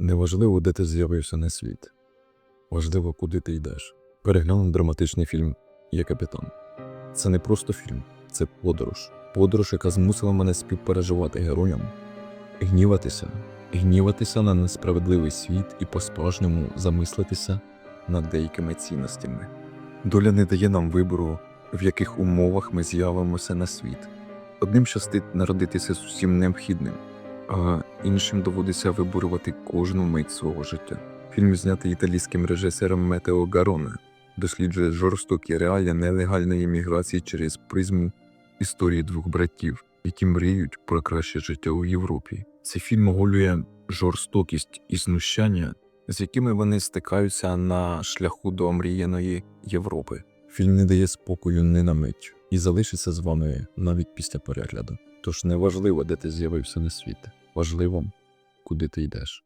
Неважливо, де ти з'явився на світ. Важливо, куди ти йдеш. Переглянув драматичний фільм Я капітан. Це не просто фільм, це подорож. Подорож, яка змусила мене співпереживати героям, гніватися, гніватися на несправедливий світ і по-справжньому замислитися над деякими цінностями. Доля не дає нам вибору, в яких умовах ми з'явимося на світ. Одним щастить народитися з усім необхідним, а іншим доводиться виборювати кожну мить свого життя. Фільм знятий італійським режисером Метео Гароне, досліджує жорстокі реалії нелегальної міграції через призму історії двох братів, які мріють про краще життя у Європі. Цей фільм оголює жорстокість і знущання, з якими вони стикаються на шляху до омріяної Європи. Фільм не дає спокою ні на мить і залишиться з вами навіть після перегляду. Тож не важливо, де ти з'явився на світ, важливо, куди ти йдеш.